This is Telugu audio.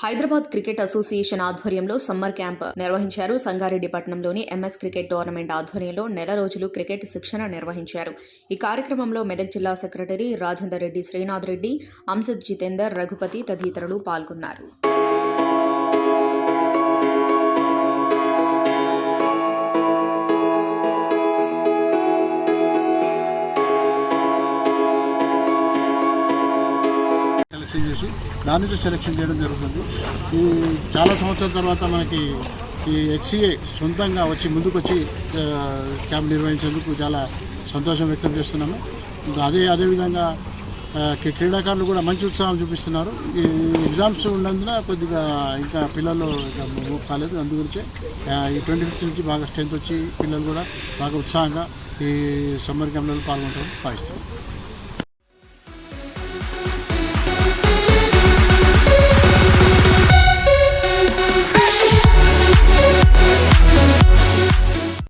హైదరాబాద్ క్రికెట్ అసోసియేషన్ ఆధ్వర్యంలో సమ్మర్ క్యాంప్ నిర్వహించారు. సంగారెడ్డి పట్టణంలోని ఎంఎస్ క్రికెట్ టోర్నమెంట్ ఆధ్వర్యంలో నెల రోజులు క్రికెట్ శిక్షణ నిర్వహించారు. ఈ కార్యక్రమంలో మెదక్ జిల్లా సెక్రటరీ రాజేందర్ రెడ్డి శ్రీనాథ్ రెడ్డి అంసద్ జితేందర్ రఘుపతి తదితరులు పాల్గొన్నారు. సెలెక్షన్ చేసి దాని నుంచి సెలెక్షన్ చేయడం జరుగుతుంది. ఈ చాలా సంవత్సరాల తర్వాత మనకి ఈ హెచ్సిఏ సొంతంగా వచ్చి ముందుకు వచ్చి క్యాంప్ నిర్వహించేందుకు చాలా సంతోషం వ్యక్తం చేస్తున్నాము. ఇంకా అదే అదేవిధంగా క్రీడాకారులు కూడా మంచి ఉత్సాహం చూపిస్తున్నారు. ఈ ఎగ్జామ్స్ ఉన్నందున కొద్దిగా ఇంకా పిల్లలు మూవ్ కాలేదు. అందు గురించే ఈ ట్వంటీ ఫిఫ్త్ నుంచి బాగా స్ట్రెంత్ వచ్చి పిల్లలు కూడా బాగా ఉత్సాహంగా ఈ సమ్మర్ క్యాంప్లలో పాల్గొంటారు భావిస్తున్నారు